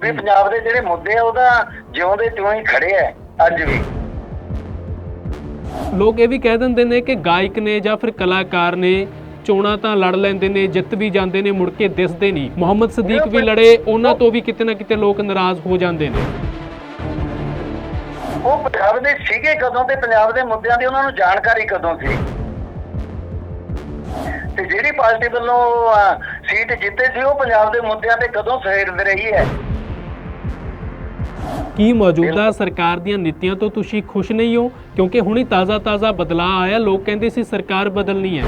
ਵੀ ਪੰਜਾਬ ਦੇ ਜਿਹੜੇ ਮੁੱਦੇ ਆ ਉਹਦਾ ਜਿਉਂਦੇ ਤਿਉਂ ਹੀ ਖੜੇ ਆ ਅੱਜ ਵੀ। ਲੋਕ ਇਹ ਵੀ ਕਹਿ ਦਿੰਦੇ ਨੇ ਕਿ ਗਾਇਕ ਨੇ ਜਾਂ ਫਿਰ ਕਲਾਕਾਰ ਨੇ ਚੋਣਾਂ ਤਾਂ ਲੜ ਲੈਂਦੇ ਨੇ ਜਿੱਤ ਵੀ ਜਾਂਦੇ ਨੇ ਮੁੜ ਕੇ ਦਿਸਦੇ ਨਹੀਂ। ਮੁਹੰਮਦ ਸਦੀਕ ਵੀ ਲੜੇ ਉਹਨਾਂ ਤੋਂ ਵੀ ਕਿਤੇ ਨਾ ਕਿਤੇ ਲੋਕ ਨਾਰਾਜ਼ ਹੋ ਜਾਂਦੇ ਨੇ। ਉਹ ਪੰਜਾਬ ਦੇ ਸੀਗੇ ਕਦੋਂ ਤੇ ਪੰਜਾਬ ਦੇ ਮੁੱਦਿਆਂ ਦੀ ਉਹਨਾਂ ਨੂੰ ਜਾਣਕਾਰੀ ਕਦੋਂ ਸੀ? ਤੇ ਜਿਹੜੀ ਪਾਰਟੀ ਵੱਲੋਂ ਸੀਟ ਜਿੱਤੇ ਸੀ ਉਹ ਪੰਜਾਬ ਦੇ ਮੁੱਦਿਆਂ ਤੇ ਕਦੋਂ ਸਹਿਰਦ ਰਹੀ ਹੈ? ਕੀ ਮੌਜੂਦਾ ਸਰਕਾਰ ਦੀਆਂ ਨੀਤੀਆਂ ਤੋਂ ਤੁਸੀਂ ਖੁਸ਼ ਨਹੀਂ ਹੋ? ਕਿਉਂਕਿ ਹੁਣੀ ਤਾਜ਼ਾ-ਤਾਜ਼ਾ ਬਦਲਾਅ ਆਇਆ ਲੋਕ ਕਹਿੰਦੇ ਸੀ ਸਰਕਾਰ ਬਦਲਣੀ ਹੈ।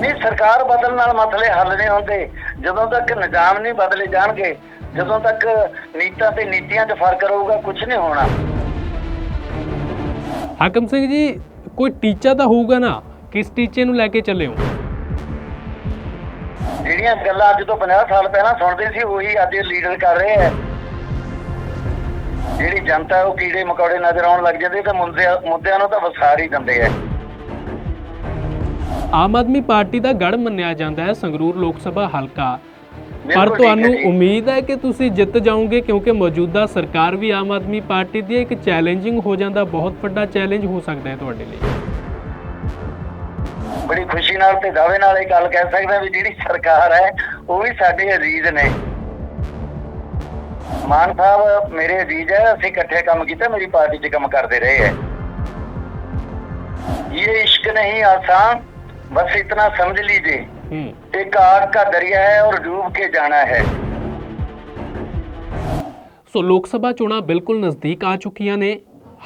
ਨਹੀਂ ਸਰਕਾਰ ਬਦਲਣ ਨਾਲ ਮਸਲੇ ਹੱਲ ਨਹੀਂ ਹੁੰਦੇ। ਜਦੋਂ ਤੱਕ ਨਿਜ਼ਾਮ ਨਹੀਂ ਬਦਲੇ ਜਾਣਗੇ ਜਦੋਂ ਤੱਕ ਨੀਤਾਂ ਤੇ ਨੀਤੀਆਂ 'ਚ ਫ਼ਰਕ ਰਹੂਗਾ ਕੁਝ ਨਹੀਂ ਹੋਣਾ। ਹਾਕਮ ਸਿੰਘ ਜੀ ਕੋਈ ਟੀਚਾ ਤਾਂ ਹੋਊਗਾ ਨਾ? ਕਿਸ ਟੀਚੇ ਨੂੰ ਲੈ ਕੇ ਚੱਲੇ ਹੋ? ਜਿਹੜੀਆਂ ਗੱਲਾਂ ਅੱਜ ਤੋਂ 50 ਸਾਲ ਪਹਿਲਾਂ ਸੁਣਦੇ ਸੀ ਉਹੀ ਅੱਜ ਲੀਡਰ ਕਰ ਰਹੇ ਹੈ। ਜਿਹੜੀ ਜਨਤਾ ਉਹ ਕੀੜੇ ਮਕੌੜੇ ਨਜ਼ਰ ਆਉਣ ਲੱਗ ਜਾਂਦੇ ਤਾਂ ਮੁੱਦਿਆਂ ਮੁੱਦਿਆਂ ਨੂੰ ਤਾਂ ਵਸਾਰ ਹੀ ਦਿੰਦੇ ਆ ਆਮ ਆਦਮੀ ਪਾਰਟੀ ਦਾ ਗੜ ਮੰਨਿਆ ਜਾਂਦਾ ਹੈ ਸੰਗਰੂਰ ਲੋਕ ਸਭਾ ਹਲਕਾ ਪਰ ਤੁਹਾਨੂੰ। ਉਮੀਦ ਹੈ ਕਿ ਤੁਸੀਂ ਜਿੱਤ ਜਾਓਗੇ ਕਿਉਂਕਿ ਮੌਜੂਦਾ ਸਰਕਾਰ ਵੀ ਆਮ ਆਦਮੀ ਪਾਰਟੀ ਦੀ ਹੈ। ਇੱਕ ਚੈਲੰਜਿੰਗ ਹੋ ਜਾਂਦਾ ਬਹੁਤ ਵੱਡਾ ਚੈਲੰਜ ਹੋ ਸਕਦਾ ਹੈ ਤੁਹਾਡੇ ਲਈ ਬੜੀ ਖੁਸ਼ੀ ਨਾਲ ਤੇ ਦਾਅਵੇ ਨਾਲ ਇਹ ਗੱਲ ਕਹਿ ਸਕਦਾ ਵੀ ਜਿਹੜੀ ਸਰਕਾਰ ਹੈ ਉਹ ਵੀ ਸਾਡੇ ਅਜ਼ੀਜ਼ ਨੇ ਮਾਨ ਸਾਹਿਬ ਮੇਰੇ ਅਜ਼ੀਜ਼ ਹੈ ਅਸੀਂ ਇਕੱਠੇ ਕੰਮ ਕੀਤਾ ਮੇਰੀ ਪਾਰਟੀ 'ਚ ਕੰਮ ਕਰਦੇ ਰਹੇ ਹੈ ਇਹ ਇਸ਼ਕ ਨਹੀਂ ਆਸਾਨ ਬਸ ਇਤਨਾ ਸਮਝ लीजिए ਹੂੰ एक आग का दरिया है और डूब के जाना है ਸੋ ਲੋਕ ਸਭਾ ਚੋਣਾਂ ਬਿਲਕੁਲ ਨਜ਼ਦੀਕ ਆ ਚੁੱਕੀਆਂ ਨੇ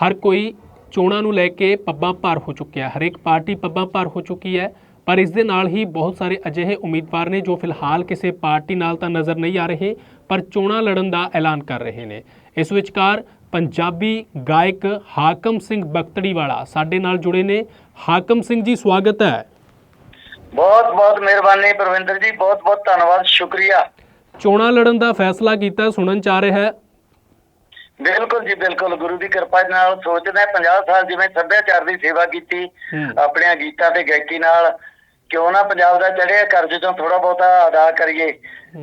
ਹਰ ਕੋਈ ਚੋਣਾਂ ਨੂੰ ਲੈ ਕੇ ਪੱਬਾਂ ਭਾਰ ਹੋ ਚੁੱਕਿਆ ਹੈ ਹਰੇਕ ਪਾਰਟੀ ਪੱਬਾਂ ਭਾਰ ਹੋ ਚੁੱਕੀ ਹੈ ਪਰ ਇਸ ਦੇ ਨਾਲ ਹੀ ਬਹੁਤ ਸਾਰੇ ਅਜਿਹੇ ਉਮੀਦਵਾਰ ਨੇ ਜੋ ਫਿਲਹਾਲ ਕਿਸੇ ਪਾਰਟੀ ਨਾਲ ਤਾਂ ਨਜ਼ਰ ਨਹੀਂ ਆ ਰਹੇ ਪਰ ਚੋਣਾਂ ਲੜਨ ਦਾ ਐਲਾਨ ਕਰ ਰਹੇ ਨੇ। ਇਸ ਵਿਚਕਾਰ ਪੰਜਾਬੀ ਗਾਇਕ ਹਾਕਮ ਸਿੰਘ ਬਖਤੜੀਵਾਲਾ ਸਾਡੇ ਨਾਲ ਜੁੜੇ ਨੇ। ਹਾਕਮ ਸਿੰਘ ਜੀ ਸਵਾਗਤ ਹੈ। ਬਹੁਤ ਬਹੁਤ ਮਿਹਰਬਾਨੀ ਪ੍ਰਵਿੰਦਰ ਜੀ ਬਹੁਤ ਬਹੁਤ ਧੰਨਵਾਦ ਸ਼ੁਕਰੀਆ। ਚੋਣਾਂ ਲੜਨ ਦਾ ਫੈਸਲਾ ਕੀਤਾ ਸੁਣਨ ਚ ਆ ਰਿਹਾ ਹੈ। ਬਿਲਕੁਲ ਜੀ ਬਿਲਕੁਲ। ਗੁਰੂ ਦੀ ਕਿਰਪਾ ਨਾਲ ਸੋਚਦਾ 50 ਸਾਲ ਜਿਵੇਂ ਸੱਭਿਆਚਾਰ ਦੀ ਸੇਵਾ ਕੀਤੀ ਹੂੰ। ਆਪਣੀਆਂ ਗੀਤਾਂ ਤੇ ਗਾਇਕੀ ਨਾਲ ਕਿਉਂ ਨਾ ਪੰਜਾਬ ਦਾ ਚੜਿਆ ਕਰਜ਼ ਤੋਂ ਥੋੜਾ ਬਹੁਤਾ ਅਦਾ ਕਰੀਏ।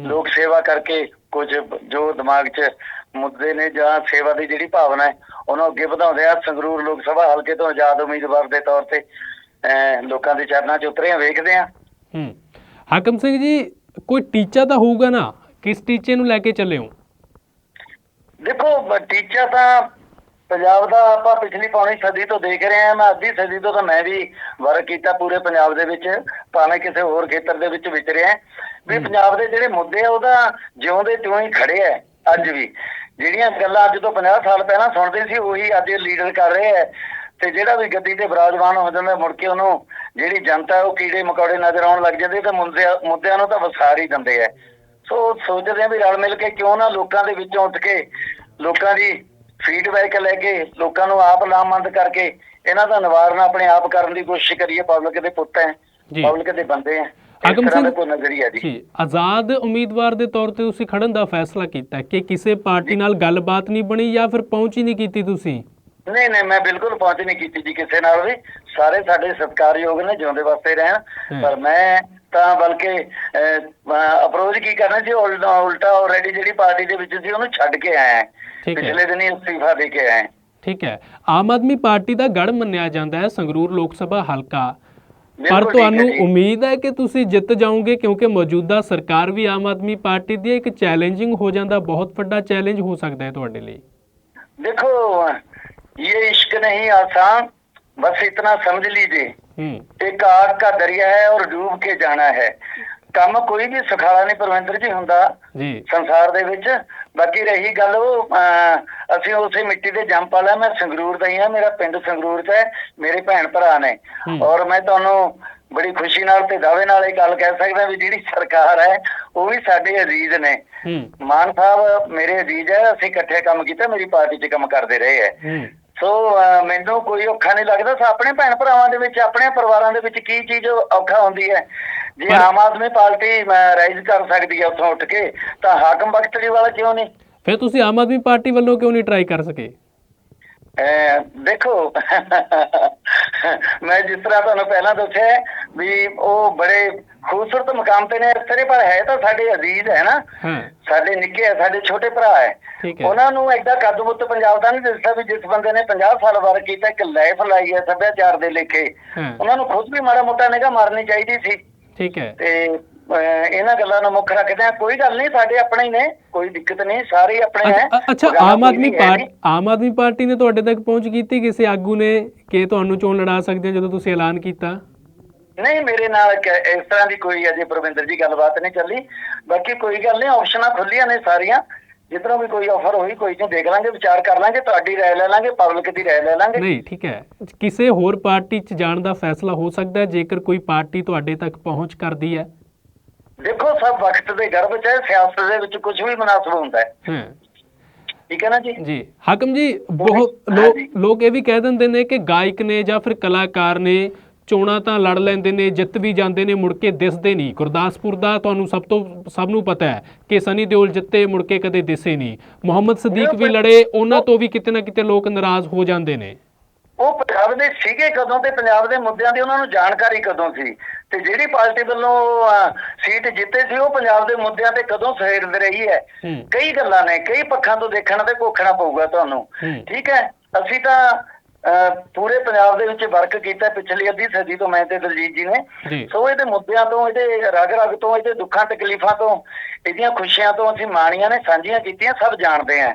ਲੋਕ ਸੇਵਾ ਕਰਕੇ ਕੁਝ ਜੋ ਦਿਮਾਗ 'ਚ ਮੁੱਦੇ ਨੇ ਜਾਂ ਸੇਵਾ ਦੀ ਜਿਹੜੀ ਭਾਵਨਾ ਹੈ ਉਹਨੂੰ ਅੱਗੇ ਵਧਾਉਂਦੇ ਆ। ਸੰਗਰੂਰ ਲੋਕ ਸਭਾ ਹਲਕੇ ਤੋਂ ਆਜ਼ਾਦ ਉਮੀਦਵਾਰ ਦੇ ਤੌਰ ਤੇ ਲੋਕਾਂ ਦੇ ਚਰਨਾਂ 'ਚ ਉਤਰੇ ਆ ਵੇਖਦੇ ਆ। ਹੂੰ। ਹਾਕਮ ਸਿੰਘ ਜੀ ਕੋਈ ਟੀਚਾ ਤਾਂ ਹੋਊਗਾ ਨਾ? ਕਿਸ ਟੀਚੇ ਨੂੰ ਲੈ ਕੇ ਚੱਲੇ ਹੋ? ਦੇਖੋ ਟੀਚਾ ਤਾਂ ਪੰਜਾਬ ਦਾ ਆਪਾਂ ਪਿਛਲੀ ਪੌਣੀ ਸਦੀ ਤੋਂ ਦੇਖ ਰਹੇ ਹਾਂ ਮੈਂ ਅੱਧੀ ਸਦੀ ਤੋਂ ਤਾਂ ਮੈਂ ਵੀ ਵਰਕ ਕੀਤਾ ਪੂਰੇ ਪੰਜਾਬ ਦੇ ਵਿੱਚ ਭਾਵੇਂ ਕਿਸੇ ਹੋਰ ਖੇਤਰ ਦੇ ਵਿੱਚ ਵਿਚਰਿਆ ਵੀ ਪੰਜਾਬ ਦੇ ਜਿਹੜੇ ਮੁੱਦੇ ਆ ਉਹਦਾ ਜਿਉਂਦੇ ਤਿਉਂ ਹੀ ਖੜੇ ਆ ਅੱਜ ਵੀ। ਜਿਹੜੀਆਂ ਗੱਲਾਂ ਅੱਜ ਤੋਂ 50 ਸਾਲ ਪਹਿਲਾਂ ਸੁਣਦੇ ਸੀ ਉਹੀ ਅੱਜ ਲੀਡਰ ਕਰ ਰਹੇ ਆ। ਤੇ ਜਿਹੜਾ ਵੀ ਗੱਦੀ ਤੇ ਵਿਰਾਜਮਾਨ ਹੋ ਜਾਂਦਾ ਮੁੜ ਕੇ ਉਹਨੂੰ ਜਿਹੜੀ ਜਨਤਾ ਉਹ ਕੀੜੇ ਮਕੌੜੇ ਨਜ਼ਰ ਆਉਣ ਲੱਗ ਜਾਂਦੇ ਤਾਂ ਮੁੱਦਿਆਂ ਨੂੰ ਤਾਂ ਵਸਾਰ ਹੀ ਦਿੰਦੇ ਆ। ਸੋ ਸੋਚਦੇ ਆ ਵੀ ਰਲ ਮਿਲ ਕੇ ਕਿਉਂ ਨਾ ਲੋਕਾਂ ਦੇ ਵਿੱਚੋਂ ਉੱਠ ਕੇ ਲੋਕਾਂ ਦੀ ਫੀਡਬੈਕ ਲੈ ਕੇ ਲੋਕਾਂ ਨੂੰ ਆਪ ਲਾਮਬੰਦ ਕਰਕੇ ਇਹਨਾਂ ਦਾ ਨਿਵਾਰਨ ਆਪਣੇ ਆਪ ਕਰਨ ਦੀ ਕੋਸ਼ਿਸ਼ ਕਰੀਏ ਪਬਲਿਕ ਦੇ ਪੁੱਤ ਹੈ। ਪਬਲਿਕ ਦੇ ਬੰਦੇ ਹੈ। ਦਾ ਸਿੰਘ- ਕੋਈ ਨਜ਼ਰੀਆ ਜੀ। ਜੀ ਆਜ਼ਾਦ ਉਮੀਦਵਾਰ ਦੇ ਤੌਰ ਤੇ ਤੁਸੀਂ ਖੜਨ ਦਾ ਫੈਸਲਾ ਕੀਤਾ ਕਿ ਕਿਸੇ ਪਾਰਟੀ ਨਾਲ ਗੱਲਬਾਤ ਨਹੀਂ ਬਣੀ ਜਾਂ ਫਿਰ ਪਹੁੰਚ ਹੀ ਨਹੀਂ ਕੀਤੀ ਤੁਸੀਂ? ਨਹੀਂ ਨਹੀਂ ਮੈਂ ਬਿਲਕੁਲ ਪਹੁੰਚ ਨਹੀਂ ਕੀਤੀ ਜੀ ਕਿਸੇ ਨਾਲ ਵੀ। ਸਾਰੇ ਸਾਡੇ ਸਤਿਕਾਰਯੋਗ ਨੇ ਜਿਉਂਦੇ ਵਾਸਤੇ ਰਹਿਣ। ਪਰ ਮੈਂ ਤਾਂ ਬਲਕਿ ਅਪਰੋਚ ਕੀ ਕਰਨਾ ਸੀ ਉਲਟਾ ਉਲਟਾ ਆਲਰੇਡੀ ਜਿਹੜੀ ਪਾਰਟੀ ਦੇ ਵਿੱਚ ਸੀ ਉਹਨੂੰ ਛੱਡ ਕੇ ਆਇਆ ਪਿਛਲੇ ਦਿਨੀ ਅਸਤੀਫਾ ਦੇ ਕੇ ਆਇਆ ਠੀਕ ਹੈ। ਆਮ ਆਦਮੀ ਪਾਰਟੀ ਦਾ ਗੜ ਮੰਨਿਆ ਜਾਂਦਾ ਹੈ ਸੰਗਰੂਰ ਲੋਕ ਸਭਾ ਹਲਕਾ। ਪਰ ਤੁਹਾਨੂੰ ਉਮੀਦ ਹੈ ਕਿ ਤੁਸੀਂ ਜਿੱਤ ਜਾਓਗੇ ਕਿਉਂਕਿ ਮੌਜੂਦਾ ਸਰਕਾਰ ਵੀ ਆਮ ਆਦਮੀ ਪਾਰਟੀ ਦੀ ਇੱਕ ਚੈਲੰਜਿੰਗ ਹੋ ਜਾਂਦਾ ਬਹੁਤ ਵੱਡਾ ਚੈਲੰਜ ਹੋ ਸਕਦਾ ਹੈ ਤੁਹਾਡੇ ਲਈ। ਦੇਖੋ ਇਹ ਇਸ਼ਕ ਨਹੀਂ ਆਸਾਨ बस इतना समझ लीजिए ਹੂੰ एक आग का दरिया है और डूब के जाना है ਕੰਮ ਕੋਈ ਵੀ ਸੁਖਾਲਾ ਨਹੀਂ ਪਰਮੇਂਦਰ ਜੀ ਹੁੰਦਾ ਜੀ ਸੰਸਾਰ ਦੇ ਵਿੱਚ ਬਾਕੀ ਰਹੀ ਗੱਲ ਉਹ ਅਹ, ਅਸੀਂ ਉਸੇ ਮਿੱਟੀ ਦੇ ਜੰਮ ਪਾਲਿਆ ਮੈਂ ਸੰਗਰੂਰ ਦਾ ਹੀ ਹਾਂ ਮੇਰਾ ਪਿੰਡ ਸੰਗਰੂਰ 'ਚ ਹੈ ਮੇਰੇ ਭੈਣ ਭਰਾ ਨੇ ਹੂੰ। ਔਰ ਮੈਂ ਤੁਹਾਨੂੰ ਬੜੀ ਖੁਸ਼ੀ ਨਾਲ ਤੇ ਦਾਅਵੇ ਨਾਲ ਇਹ ਗੱਲ ਕਹਿ ਸਕਦਾ ਵੀ ਜਿਹੜੀ ਸਰਕਾਰ ਹੈ ਉਹ ਵੀ ਸਾਡੇ ਅਜ਼ੀਜ਼ ਨੇ ਹੂੰ ਮਾਨ ਸਾਹਿਬ ਮੇਰੇ ਅਜ਼ੀਜ਼ ਹੈ ਅਸੀਂ ਇਕੱਠੇ ਕੰਮ ਕੀਤਾ ਮੇਰੀ ਪਾਰਟੀ 'ਚ ਕੰਮ ਕਰਦੇ ਰਹੇ ਹੈ ਹੂੰ ਸੋ ਮੈਨੂੰ ਕੋਈ ਔਖਾ ਨਹੀਂ ਲੱਗਦਾ ਸੋ ਆਪਣੇ ਭੈਣ ਭਰਾਵਾਂ ਦੇ ਵਿੱਚ ਆਪਣੇ ਪਰਿਵਾਰਾਂ ਦੇ ਵਿੱਚ ਕੀ ਚੀਜ਼ ਔਖਾ ਹੁੰਦੀ ਹੈ? ਜੇ ਆਮ ਆਦਮੀ ਪਾਰਟੀ ਰਾਈਜ਼ ਕਰ ਸਕਦੀ ਹੈ ਉੱਥੋਂ ਉੱਠ ਕੇ ਤਾਂ ਹਾਕਮ ਬਖਤੜੀ ਵਾਲਾ ਕਿਉਂ ਨਹੀਂ? ਫਿਰ ਤੁਸੀਂ ਆਮ ਆਦਮੀ ਪਾਰਟੀ ਵੱਲੋਂ ਕਿਉਂ ਨਹੀਂ ਟਰਾਈ ਕਰ ਸਕੇ? ਦੇਖੋ ਮੈਂ ਜਿਸ ਤਰ੍ਹਾਂ ਤੁਹਾਨੂੰ ਪਹਿਲਾਂ ਦੱਸਿਆ ਵੀ ਉਹ ਬੜੇ ਖੂਬਸੂਰਤ ਮਕਾਮ ਤੇ ਨੇ ਇਸਤਰੇ ਪਰ ਹੈ ਤਾਂ ਸਾਡੇ ਅਜ਼ੀਜ਼ ਹੈ ਨਾ। ਸਾਡੇ ਨਿੱਕੇ ਹੈ ਸਾਡੇ ਛੋਟੇ ਭਰਾ ਹੈ। ਉਹਨਾਂ ਨੂੰ ਐਡਾ ਕੱਦਬੁੱਤ ਪੰਜਾਬ ਦਾ ਨਹੀਂ ਦਿਸਦਾ ਵੀ ਜਿਸ ਬੰਦੇ ਨੇ 50 ਸਾਲ ਵਰ ਕੀਤਾ ਇੱਕ ਲਾਈਫ ਲਾਈ ਹੈ ਸੱਭਿਆਚਾਰ ਦੇ ਲੇਖੇ। ਉਹਨਾਂ ਨੂੰ ਖੁਦ ਵੀ ਮਾੜਾ ਮੋਟਾ ਨਿਗਾ ਮਾਰਨੀ ਚਾਹੀਦੀ ਸੀ। ਠੀਕ ਹੈ। ਤੇ ਇਹਨਾਂ ਗੱਲਾਂ ਨੂੰ ਮੁੱਖ ਰੱਖਦੇ ਆ ਕੋਈ ਗੱਲ ਨਹੀਂ ਸਾਡੇ ਆਪਣੇ ਹੀ ਨੇ ਕੋਈ ਦਿੱਕਤ ਨਹੀਂ ਸਾਰੇ ਆਪਣੇ ਹੈ। ਅੱਛਾ- ਆਮ ਆਦਮੀ ਪਾਰਟੀ ਆਮ ਆਦਮੀ ਪਾਰਟੀ ਨੇ ਤੁਹਾਡੇ ਤੱਕ ਪਹੁੰਚ ਕੀਤੀ ਕਿਸੇ ਆਗੂ ਨੇ ਕਿ ਤੁਹਾਨੂੰ ਚੋਣ ਲੜਾ ਸਕਦੇ ਜਦੋਂ ਤੁਸੀਂ ਐਲਾਨ ਕੀਤਾ? ਨਹੀਂ ਮੇਰੇ ਨਾਲ ਇਸ ਤਰ੍ਹਾਂ ਦੀ ਕੋਈ ਅਜੇ ਪ੍ਰਵਿੰਦਰ ਜੀ ਗੱਲਬਾਤ ਨਹੀਂ ਚੱਲੀ। ਬਾਕੀ ਕੋਈ ਗੱਲ ਨਹੀਂ ਆਪਸ਼ਨਾਂ ਖੁੱਲੀਆਂ ਨੇ ਸਾਰੀਆਂ। ਜਿੱਧਰੋਂ ਵੀ ਕੋਈ ਆਫਰ ਹੋਈ ਕੋਈ ਨਹੀਂ ਦੇਖ ਲਾਂਗੇ ਵਿਚਾਰ ਕਰ ਲਾਂਗੇ ਤੁਹਾਡੀ ਰਾਏ ਲੈ ਲਾਂਗੇ ਪਬਲਿਕ ਦੀ ਰਾਏ ਲੈ ਲਾਂਗੇ। ਨਹੀਂ ਠੀਕ ਹੈ। ਕਿਸੇ ਹੋਰ ਪਾਰਟੀ 'ਚ ਜਾਣ ਦਾ ਫੈਸਲਾ ਹੋ ਸਕਦਾ ਹੈ ਜੇਕਰ ਕੋਈ ਪਾਰਟੀ ਤੁਹਾਡੇ ਤੱਕ ਪਹੁੰਚ ਕਰਦੀ ਹੈ? ਦੇਖੋ ਸਭ ਵਕਤ ਦੇ ਗਰਭ ਚ ਹੈ ਸਿਆਸਤ ਦੇ ਵਿੱਚ ਕੁਝ ਵੀ ਮਨਾਸਬ ਹੁੰਦਾ ਹੈ। ਹਾਂ। ਠੀਕ ਹੈ ਨਾ ਜੀ? ਜੀ। ਹਾਕਮ ਜੀ ਬਹੁਤ। ਲੋਕ ਇਹ ਵੀ ਕਹਿ ਦਿੰਦੇ ਨੇ ਕਿ ਗਾਇਕ ਨੇ ਜਾਂ ਫਿਰ ਕਲਾਕਾਰ ਨੇ ਚੋਣਾਂ ਤਾਂ ਲੜ ਲੈਂਦੇ ਨੇ ਜਿੱਤ ਵੀ ਜਾਂਦੇ ਨੇ ਮੁੜ ਕੇ ਦਿਸਦੇ ਨਹੀਂ। ਗੁਰਦਾਸਪੁਰ ਦਾ ਤੁਹਾਨੂੰ ਸਭ ਤੋਂ ਸਭ ਨੂੰ ਪਤਾ ਹੈ ਕਿ ਸਨੀ ਦਿਓਲ ਜਿੱਤੇ ਮੁੜ ਕੇ ਕਦੇ ਦਿਸੇ ਨਹੀਂ। ਮੁਹੰਮਦ ਸਦੀਕ ਵੀ ਲੜੇ ਉਹਨਾਂ ਤੋਂ ਵੀ ਕਿਤੇ ਨਾ ਕਿਤੇ ਲੋਕ ਨਾਰਾਜ਼ ਹੋ ਜਾਂਦੇ ਨੇ। ਉਹ ਪੰਜਾਬ ਦੇ ਸੀਗੇ ਕਦੋਂ ਤੇ ਪੰਜਾਬ ਦੇ ਮੁੱਦਿਆਂ ਦੀ ਉਹਨਾਂ ਨੂੰ ਜਾਣਕਾਰੀ ਕਦੋਂ ਸੀ? ਤੇ ਜਿਹੜੀ ਪਾਰਟੀ ਵੱਲੋਂ ਸੀਟ ਜਿੱਤੇ ਸੀ ਉਹ ਪੰਜਾਬ ਦੇ ਮੁੱਦਿਆਂ ਤੇ ਕਦੋਂ ਸਹਿਰਦ ਰਹੀ ਹੈ? ਕਈ ਗੱਲਾਂ ਨੇ ਕਈ ਪੱਖਾਂ ਤੋਂ ਦੇਖਣਾ ਤੇ ਕੋਖਣਾ ਪਊਗਾ ਤੁਹਾਨੂੰ। ਠੀਕ ਹੈ? ਅਸੀਂ ਤਾਂ ਪੂਰੇ ਪੰਜਾਬ ਦੇ ਵਿੱਚ ਵਰਕ ਕੀਤਾ ਪਿਛਲੀ ਅੱਧੀ ਸਦੀ ਤੋਂ ਮੈਂ ਤੇ ਦਲਜੀਤ ਜੀ ਨੇ। ਸੋ ਇਹਦੇ ਮੁੱਦਿਆਂ ਤੋਂ ਇਹਦੇ ਰਗ ਰਗ ਤੋਂ ਇਹਦੇ ਦੁੱਖਾਂ ਤਕਲੀਫਾਂ ਤੋਂ ਇਹਦੀਆਂ ਖੁਸ਼ੀਆਂ ਤੋਂ ਅਸੀਂ ਮਾਣੀਆਂ ਨੇ ਸਾਂਝੀਆਂ ਕੀਤੀਆਂ ਸਭ ਜਾਣਦੇ ਆ।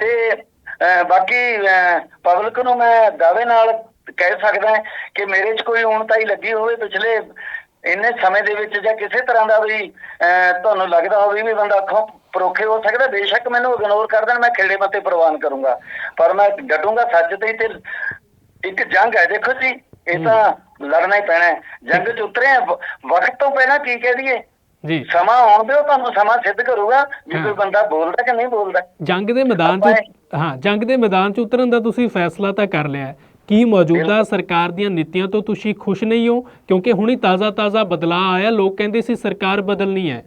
ਤੇ ਬਾਕੀ ਪਬਲਿਕ ਨੂੰ ਮੈਂ ਦਾਅਵੇ ਨਾਲ ਕਹਿ ਸਕਦਾ ਕਿ ਮੇਰੇ 'ਚ ਕੋਈ ਊਣਤਾਈ ਲੱਗੀ ਹੋਵੇ ਪਿਛਲੇ ਇੰਨੇ ਸਮੇਂ ਦੇ ਵਿੱਚ ਜਾਂ ਕਿਸੇ ਤਰ੍ਹਾਂ ਦਾ ਵੀ ਤੁਹਾਨੂੰ ਲੱਗਦਾ ਹੋਵੇ ਵੀ ਬੰਦਾ ਅੱਖੋਂ ਪਰੋਖੇ ਹੋ ਸਕਦਾ ਬੇਸ਼ੱਕ ਮੈਨੂੰ ਇਗਨੋਰ ਕਰ ਦੇਣ ਮੈਂ ਖੇੜੇ ਮੱਤੇ ਪ੍ਰਵਾਨ ਕਰੂੰਗਾ। ਪਰ ਮੈਂ ਡਟੂੰਗਾ ਸੱਚ ਤੇ ਤੇ ਇੱਕ ਜੰਗ ਹੈ ਦੇਖੋ ਜੀ ਇਹ ਤਾਂ ਲੜਨਾ ਹੀ ਪੈਣਾ ਹੈ। ਜੰਗ 'ਚ ਉਤਰੇ ਵਕਤ ਤੋਂ ਪਹਿਲਾਂ ਕੀ ਕਹਿ ਦਈਏ? ਜੀ। ਸਮਾਂ ਆਉਣ ਦਿਓ ਤੁਹਾਨੂੰ ਸਮਾਂ ਸਿੱਧ ਕਰੂਗਾ ਹਾਂ। ਕੋਈ ਬੰਦਾ ਬੋਲਦਾ ਕਿ ਨਹੀਂ ਬੋਲਦਾ। ਜੰਗ ਦੇ ਮੈਦਾਨ 'ਚ ਹਾਂ ਜੰਗ ਦੇ ਮੈਦਾਨ 'ਚ ਉਤਰਨ ਦਾ ਤੁਸੀਂ ਫੈਸਲਾ ਤਾਂ ਕਰ ਲਿਆ। ਕੀ ਮੌਜੂਦਾ ਸਰਕਾਰ ਦੀਆਂ ਨੀਤੀਆਂ ਤੋਂ ਤੁਸੀਂ ਖੁਸ਼ ਨਹੀਂ ਹੋ? ਕਿਉਂਕਿ ਹੁਣੀ ਤਾਜ਼ਾ-ਤਾਜ਼ਾ ਬਦਲਾਅ ਆਇਆ ਲੋਕ ਕਹਿੰਦੇ ਸੀ ਸਰਕਾਰ ਬਦਲਣੀ ਹੈ।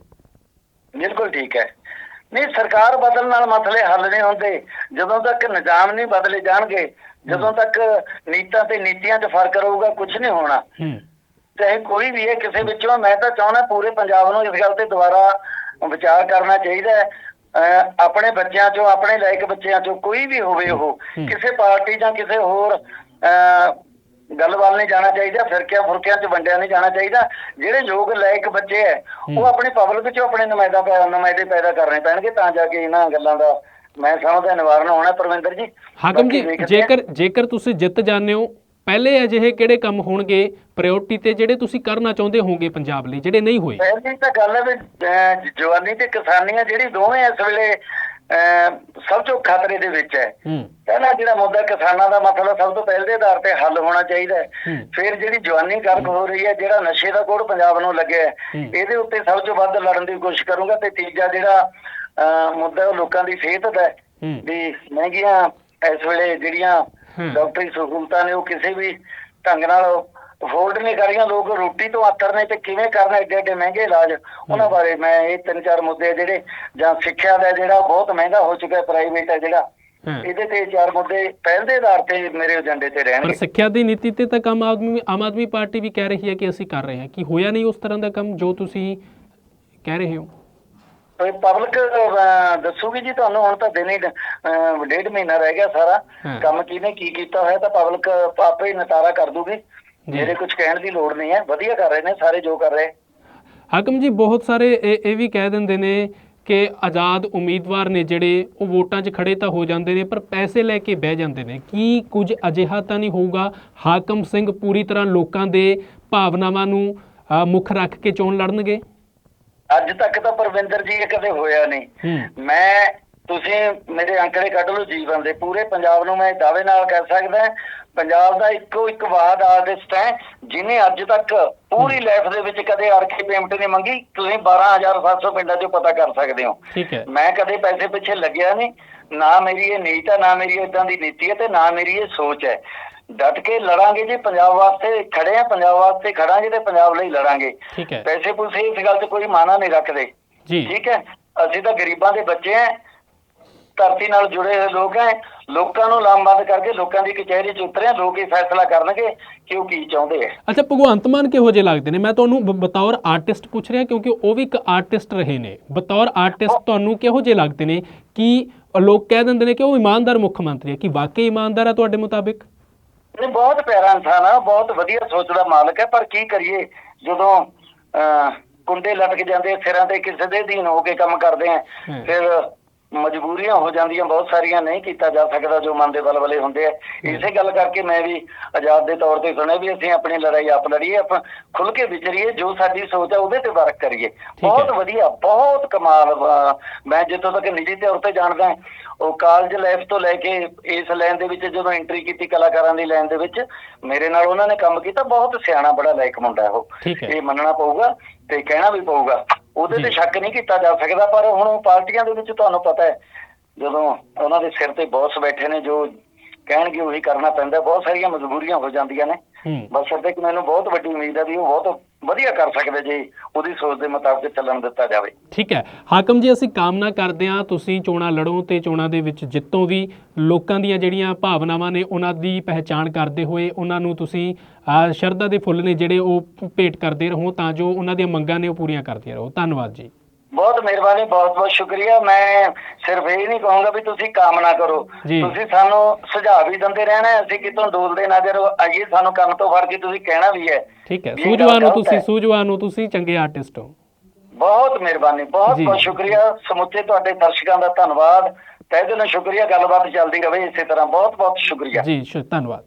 ਬਿਲਕੁਲ ਠੀਕ ਹੈ। ਨਹੀਂ ਸਰਕਾਰ ਬਦਲਣ ਨਾਲ ਮਸਲੇ ਹੱਲ ਨਹੀਂ ਹੁੰਦੇ। ਜਦੋਂ ਤੱਕ ਨਿਜ਼ਾਮ ਨਹੀਂ ਬਦਲੇ ਜਾਣਗੇ ਜਦੋਂ ਤੱਕ ਨੀਤਾਂ ਤੇ ਨੀਤੀਆਂ 'ਚ ਫ਼ਰਕ ਰਹੂਗਾ ਕੁਝ ਨਹੀਂ ਹੋਣਾ। ਹੂੰ। ਚਾਹੇ ਕੋਈ ਵੀ ਹੈ ਕਿਸੇ ਵਿੱਚੋਂ ਮੈਂ ਤਾਂ ਚਾਹੁੰਦਾ ਪੂਰੇ ਪੰਜਾਬ ਨੂੰ ਇਸ ਗੱਲ ਤੇ ਦੁਬਾਰਾ ਵਿਚਾਰ ਕਰਨਾ ਚਾਹੀਦਾ ਹੈ। ਆਪਣੇ ਬੱਚਿਆਂ 'ਚੋਂ ਆਪਣੇ ਲਾਇਕ ਬੱਚਿਆਂ 'ਚੋਂ ਕੋਈ ਵੀ ਹੋਵੇ ਉਹ। ਕਿਸੇ ਪਾਰਟੀ ਜਾਂ ਕਿਸੇ ਹੋਰ ਗੱਲ ਵੱਲ ਨਹੀਂ ਜਾਣਾ ਚਾਹੀਦਾ ਫਿਰਕਿਆਂ ਫੁਰਕਿਆਂ 'ਚ ਵੰਡਿਆ ਨਹੀਂ ਜਾਣਾ ਚਾਹੀਦਾ ਜਿਹੜੇ ਯੋਗ ਲਾਇਕ ਬੱਚੇ ਹੂੰ। ਉਹ ਆਪਣੀ ਪਬਲਿਕ 'ਚੋਂ ਆਪਣੇ ਨੁਮਾਇੰਦਾ ਨੁਮਾਇੰਦੇ ਪੈਦਾ ਕਰਨੇ ਪੈਣਗੇ ਤਾਂ ਜਾ ਕੇ ਇਹਨਾਂ ਗੱਲਾਂ ਦਾ ਮੈਂ ਸਮਝਦਾ ਨਿਵਾਰਨ ਹੋਣਾ ਪਰਵਿੰਦਰ ਜੀ ਹਾਕਮ ਜੀ। ਜੇਕਰ ਜੇਕਰ ਤੁਸੀਂ ਜਿੱਤ ਜਾਂਦੇ ਹੋ ਪਹਿਲੇ ਅਜਿਹੇ ਕਿਹੜੇ ਕੰਮ ਹੋਣਗੇ ਪ੍ਰਾਇੋਰਟੀ ਤੇ ਜਿਹੜੇ ਤੁਸੀਂ ਕਰਨਾ ਚਾਹੁੰਦੇ ਹੋਵੋਗੇ ਪੰਜਾਬ ਲਈ ਜਿਹੜੇ ਨਹੀਂ ਹੋਏ ਪਹਿਲੀ ਤਾਂ ਗੱਲ ਹੈ ਵੀ ਜਵਾਨੀ ਤੇ ਕਿਸਾਨੀ ਆ ਜਿਹੜੀ ਦੋਵੇਂ ਇਸ ਵੇਲੇ ਸਭ ਤੋਂ ਖਤਰੇ ਦੇ ਵਿੱਚ ਹੈ ਪਹਿਲਾ ਜਿਹੜਾ ਮੁੱਦਾ ਕਿਸਾਨਾਂ ਦਾ ਮਸਲਾ ਸਭ ਤੋਂ ਪਹਿਲੇ ਦੇ ਆਧਾਰ ਤੇ ਹੱਲ ਹੋਣਾ ਚਾਹੀਦਾ ਹੈ। ਫਿਰ ਜਿਹੜੀ ਜਵਾਨੀ ਗਰਕ ਹੋ ਰਹੀ ਹੈ ਜਿਹੜਾ ਨਸ਼ੇ ਦਾ ਕੋੜ ਪੰਜਾਬ ਨੂੰ ਲੱਗਿਆ। ਇਹਦੇ ਉੱਤੇ ਸਭ ਤੋਂ ਵੱਧ ਲੜਨ ਦੀ ਕੋਸ਼ਿਸ਼ ਕਰੂੰਗਾ ਤੇ ਤੀਜਾ ਜਿਹੜਾ ਮੁੱਦਾ ਉਹ ਲੋਕਾਂ ਦੀ ਸਿਹਤ ਦਾ ਹੈ ਵੀ ਮਹਿੰਗੀਆਂ ਇਸ ਵੇਲੇ ਜਿਹੜੀਆਂ। ਡਾਕਟਰੀ ਸਹੂਲਤਾਂ ਨੇ ਉਹ ਕਿਸੇ ਵੀ ਢੰਗ ਨਾਲ ਅਫੋਰਡ ਨਹੀਂ ਕਰ ਰਹੀਆਂ ਲੋਕ ਰੋਟੀ ਤੋਂ ਆਤਰ ਨੇ ਤੇ ਕਿਵੇਂ ਕਰਨਾ ਏਡੇ ਏਡੇ ਮਹਿੰਗੇ ਇਲਾਜ? ਉਹਨਾਂ ਬਾਰੇ ਮੈਂ ਇਹ ਤਿੰਨ ਚਾਰ ਮੁੱਦੇ ਜਿਹੜੇ ਜਾਂ ਸਿੱਖਿਆ ਦਾ ਜਿਹੜਾ ਬਹੁਤ ਮਹਿੰਗਾ ਹੋ ਚੁੱਕਾ ਪ੍ਰਾਈਵੇਟ ਹੈ ਜਿਹੜਾ ਇਹਦੇ ਤੇ ਚਾਰ ਮੁੱਦੇ ਪਹਿਲ ਦੇ ਆਧਾਰ ਤੇ ਮੇਰੇ ਏਜੰਡੇ ਤੇ ਪਰ ਰਹਿਣਗੇ ਸਿੱਖਿਆ ਦੀ ਨੀਤੀ ਤੇ ਤਾਂ ਕੰਮ ਆਦਮੀ ਆਮ ਆਦਮੀ ਪਾਰਟੀ ਵੀ ਕਹਿ ਰਹੀ ਹੈ ਕਿ ਅਸੀਂ ਕਰ ਰਹੇ ਹਾਂ। ਕੀ ਹੋਇਆ ਨਹੀਂ ਉਸ ਤਰ੍ਹਾਂ ਦਾ ਕੰਮ ਜੋ ਤੁਸੀਂ ਕਹਿ ਰਹੇ ਹੋ? ਪਬਲਿਕ ਦੱਸੂਗੀ ਜੀ ਤੁਹਾਨੂੰ ਹੁਣ ਤਾਂ ਦਿਨ ਡੇਢ ਮਹੀਨਾ ਰਹਿ ਗਿਆ ਸਾਰਾ। ਕੰਮ ਕਿਹਨੇ ਕੀ ਕੀਤਾ ਹੋਇਆ ਤਾਂ ਪਬਲਿਕ ਆਪੇ ਨਤਾਰਾ ਕਰ ਦੂਗੀ। ਮੇਰੇ ਕੁਝ ਕਹਿਣ ਦੀ ਲੋੜ ਨਹੀਂ ਹੈ। ਵਧੀਆ ਕਰ ਰਹੇ ਨੇ ਸਾਰੇ ਜੋ ਕਰ ਰਹੇ। ਹਾਕਮ ਜੀ ਬਹੁਤ ਸਾਰੇ ਇਹ ਵੀ ਕਹਿ ਦਿੰਦੇ ਨੇ ਕਿ ਆਜ਼ਾਦ ਉਮੀਦਵਾਰ ਨੇ ਜਿਹੜੇ ਉਹ ਵੋਟਾਂ 'ਚ ਖੜੇ ਤਾਂ ਹੋ ਜਾਂਦੇ ਨੇ ਪਰ ਪੈਸੇ ਲੈ ਕੇ ਬਹਿ ਜਾਂਦੇ ਨੇ। ਕੀ ਕੁਝ ਅਜਿਹਾ ਤਾਂ ਨਹੀਂ ਹੋਊਗਾ? ਹਾਕਮ ਸਿੰਘ ਪੂਰੀ ਤਰ੍ਹਾਂ ਲੋਕਾਂ ਦੇ ਭਾਵਨਾਵਾਂ ਨੂੰ ਮੁੱਖ ਰੱਖ ਕੇ ਚੋਣ ਲੜਨਗੇ? ਅੱਜ ਤੱਕ ਤਾਂ ਪਰਵਿੰਦਰ ਜੀ ਇਹ ਕਦੇ ਹੋਇਆ ਨਹੀਂ। ਮੈਂ ਤੁਸੀਂ ਮੇਰੇ ਅੰਕੜੇ ਕੱਢ ਲਓ ਜੀਵਨ ਦੇ ਪੂਰੇ ਪੰਜਾਬ ਨੂੰ ਮੈਂ ਦਾਅਵੇ ਨਾਲ ਕਹਿ ਸਕਦਾ ਪੰਜਾਬ ਦਾ ਇੱਕੋ ਇੱਕ ਵਾਦ ਆਰਟਿਸਟ ਹੈ ਜਿਨੇ ਅੱਜ ਤੱਕ ਪੂਰੀ ਲਾਈਫ ਦੇ ਵਿੱਚ ਕਦੇ ਅਰਖੀ ਪੇਮੈਂਟ ਨਹੀਂ ਮੰਗੀ ਤੁਸੀਂ 12700 ਪਿੰਡਾਂ 'ਚੋਂ ਪਤਾ ਕਰ ਸਕਦੇ ਹੋ। ਠੀਕ ਹੈ। ਮੈਂ ਕਦੇ ਪੈਸੇ ਪਿੱਛੇ ਲੱਗਿਆ ਨਹੀਂ ਨਾ ਮੇਰੀ ਇਹ ਨੀਤ ਹੈ ਨਾ ਮੇਰੀ ਇਦਾਂ ਦੀ ਨੀਤੀ ਹੈ ਤੇ ਨਾ ਮੇਰੀ ਇਹ ਸੋਚ ਹੈ। ਡਟ ਕੇ ਲੜਾਂਗੇ ਜੀ ਪੰਜਾਬ ਵਾਸਤੇ ਖੜੇ ਆ ਪੰਜਾਬ ਵਾਸਤੇ ਖੜਾਂਗੇ ਤੇ ਪੰਜਾਬ ਲਈ ਲੜਾਂਗੇ। ਠੀਕ ਹੈ। ਪੈਸੇ ਪੂਸੇ ਇਸ ਗੱਲ 'ਚ ਕੋਈ ਮਾਨਾ ਨਹੀਂ ਰੱਖਦੇ। ਜੀ। ਠੀਕ ਹੈ? ਅਸੀਂ ਤਾਂ ਗਰੀਬਾਂ ਦੇ ਬੱਚੇ ਐ ਧਰਤੀ ਨਾਲ ਜੁੜੇ ਹੋਏ ਲੋਕ ਐ ਲੋਕਾਂ ਨੂੰ ਲਾਮਬੰਦ ਕਰਕੇ ਲੋਕਾਂ ਦੀ ਕਚਹਿਰੀ 'ਚ ਉਤਰਿਆ ਲੋਕ ਹੀ ਫੈਸਲਾ ਕਰਨਗੇ ਕਿ ਉਹ ਕੀ ਚਾਹੁੰਦੇ ਆ ਅੱਛਾ ਭਗਵੰਤ ਮਾਨ ਕਿਹੋ ਜਿਹੇ ਲੱਗਦੇ ਨੇ? ਮੈਂ ਤੁਹਾਨੂੰ ਬਤੌਰ ਆਰਟਿਸਟ ਪੁੱਛ ਰਿਹਾ ਕਿਉਂਕਿ ਉਹ ਵੀ ਇੱਕ ਆਰਟਿਸਟ ਰਹੇ ਨੇ। ਬਤੌਰ ਆਰਟਿਸਟ ਤੁਹਾਨੂੰ ਕਿਹੋ ਜਿਹੇ ਲੱਗਦੇ ਨੇ ਕਿ ਲੋਕ ਕਹਿ ਦਿੰਦੇ ਨੇ ਕਿ ਉਹ ਇਮਾਨਦਾਰ ਮੁੱਖ ਮੰਤਰੀ ਹੈ ਕਿ ਵਾਕਈ ਇਮਾਨਦਾਰ ਹੈ ਤੁਹਾਡੇ ਮੁਤਾਬਿਕ? ਨਹੀਂ ਬਹੁਤ ਪਿਆਰਾ ਇਨਸਾਨ ਆ ਬਹੁਤ ਵਧੀਆ ਸੋਚ ਦਾ ਮਾਲਕ ਹੈ ਪਰ ਕੀ ਕਰੀਏ? ਜਦੋਂ ਕੁੰਡੇ ਲਟਕ ਜਾਂਦੇ ਸਿਰਾਂ ਤੇ ਕਿਸੇ ਦੇ ਅਧੀਨ ਹੋ ਕੇ ਕੰਮ ਕਰਦੇ ਆ। ਫਿਰ ਮਜਬੂਰੀਆਂ ਹੋ ਜਾਂਦੀਆਂ ਬਹੁਤ ਸਾਰੀਆਂ ਨਹੀਂ ਕੀਤਾ ਜਾ ਸਕਦਾ ਜੋ ਮਨ ਦੇ ਬਲਬਲੇ ਹੁੰਦੇ ਆ। ਇਸੇ ਗੱਲ ਕਰਕੇ ਮੈਂ ਵੀ ਆਜ਼ਾਦ ਦੇ ਤੌਰ ਤੇ ਸੁਣਿਆ ਵੀ ਅਸੀਂ ਆਪਣੀ ਲੜਾਈ ਆਪ ਲੜੀਏ ਆਪਾਂ ਖੁੱਲ ਕੇ ਵਿਚਰੀਏ ਜੋ ਸਾਡੀ ਸੋਚ ਆ ਉਹਦੇ ਤੇ ਵਰਕ ਕਰੀਏ। ਬਹੁਤ ਵਧੀਆ ਬਹੁਤ ਕਮਾਲ। ਮੈਂ ਜਿੱਥੋਂ ਤੱਕ ਨਿੱਜੀ ਤੌਰ ਤੇ ਜਾਣਦਾ ਉਹ ਕਾਲਜ ਲਾਈਫ ਤੋਂ ਲੈ ਕੇ ਇਸ ਲਾਈਨ ਦੇ ਵਿੱਚ ਜਦੋਂ ਐਂਟਰੀ ਕੀਤੀ ਕਲਾਕਾਰਾਂ ਦੀ ਲਾਈਨ ਦੇ ਵਿੱਚ ਮੇਰੇ ਨਾਲ ਉਹਨਾਂ ਨੇ ਕੰਮ ਕੀਤਾ ਬਹੁਤ ਸਿਆਣਾ ਬੜਾ ਲਾਇਕ ਮੁੰਡਾ ਉਹ। ਇਹ ਮੰਨਣਾ ਪਊਗਾ ਤੇ ਕਹਿਣਾ ਵੀ ਪਊਗਾ। ਉਹਦੇ ਤੇ। ਸ਼ੱਕ ਨਹੀਂ ਕੀਤਾ ਜਾ ਸਕਦਾ ਪਰ ਹੁਣ ਪਾਰਟੀਆਂ ਦੇ ਵਿੱਚ ਤੁਹਾਨੂੰ ਪਤਾ ਹੈ ਜਦੋਂ ਉਹਨਾਂ ਦੇ ਸਿਰ ਤੇ ਬੌਸ ਬੈਠੇ ਨੇ ਜੋ ਕਹਿਣਗੇ ਉਹੀ ਕਰਨਾ ਪੈਂਦਾ ਬਹੁਤ ਸਾਰੀਆਂ ਮਜਬੂਰੀਆਂ ਹੋ ਜਾਂਦੀਆਂ ਨੇ। ਬਸ ਸਿਰ ਤੇ ਮੈਨੂੰ ਬਹੁਤ ਵੱਡੀ ਉਮੀਦ ਹੈ ਵੀ ਉਹ ਬਹੁਤ ਵਧੀਆ ਕਰ ਸਕਦੇ ਜੇ ਉਹਦੀ ਸੋਚ ਦੇ ਮੁਤਾਬਕ ਚੱਲਣ ਦਿੱਤਾ ਜਾਵੇ। ਠੀਕ ਹੈ। ਹਾਕਮ ਜੀ, ਅਸੀਂ ਕਾਮਨਾ ਕਰਦੇ ਹਾਂ ਤੁਸੀਂ ਚੋਣਾਂ ਲੜੋ ਤੇ ਚੋਣਾਂ ਦੇ ਵਿੱਚ ਜਿੱਤੋਂ ਵੀ। ਲੋਕਾਂ ਦੀਆਂ ਜਿਹੜੀਆਂ ਭਾਵਨਾਵਾਂ ਨੇ, ਉਹਨਾਂ ਦੀ ਪਹਿਚਾਣ ਕਰਦੇ ਹੋਏ, ਉਹਨਾਂ ਨੂੰ ਤੁਸੀਂ ਸ਼ਰਧਾ ਦੇ ਫੁੱਲ ਨੇ ਜਿਹੜੇ ਉਹ ਭੇਟ ਕਰਦੇ ਰਹੋ ਤਾਂ ਜੋ ਉਹਨਾਂ ਦੀਆਂ ਮੰਗਾਂ ਨੇ ਉਹ ਪੂਰੀਆਂ ਕਰਦੀਆਂ ਰਹੋ। ਧੰਨਵਾਦ ਜੀ। ਬਹੁਤ ਮਿਹਰਬਾਨੀ ਬਹੁਤ ਬਹੁਤ ਸ਼ੁਕਰੀਆ। ਮੈਂ ਸਿਰਫ ਇਹ ਨਹੀਂ ਕਹੂੰਗਾ ਵੀ ਤੁਸੀਂ ਕਾਮਨਾ ਕਰੋ। ਜੀ। ਤੁਸੀਂ ਸਾਨੂੰ ਸੁਝਾਅ ਵੀ ਦਿੰਦੇ ਰਹਿਣਾ ਹੈ, ਅਸੀਂ ਕਿਤੋਂ ਡੋਲਦੇ ਨਾ ਕਰੋ ਆਈਏ ਸਾਨੂੰ ਕੰਨ ਤੋਂ ਫੜ ਕੇ ਤੁਸੀਂ ਕਹਿਣਾ ਵੀ ਹੈ। ਠੀਕ ਹੈ। ਵੀ ਇਹ ਗੱਲ ਸੂਝਵਾਨ ਹੋ ਗਲਤ ਤੁਸੀਂ ਹੈ। ਸੂਝਵਾਨ ਹੋ ਤੁਸੀਂ ਚੰਗੇ ਆਰਟਿਸਟ ਹੋ। ਬਹੁਤ ਮਿਹਰਬਾਨੀ ਬਹੁਤ ਜੀ। ਬਹੁਤ ਸ਼ੁਕਰੀਆ। ਸਮੁੱਚੇ ਤੁਹਾਡੇ ਦਰਸ਼ਕਾਂ ਦਾ ਧੰਨਵਾਦ। ਤਹਿ ਦਿਲੋਂ ਸ਼ੁਕਰੀਆ। ਗੱਲਬਾਤ ਚੱਲਦੀ ਰਹੇ ਇਸੇ ਤਰ੍ਹਾਂ। ਬਹੁਤ ਬਹੁਤ ਸ਼ੁਕਰੀਆ। ਜੀ ਸ਼ ਧੰਨਵਾਦ।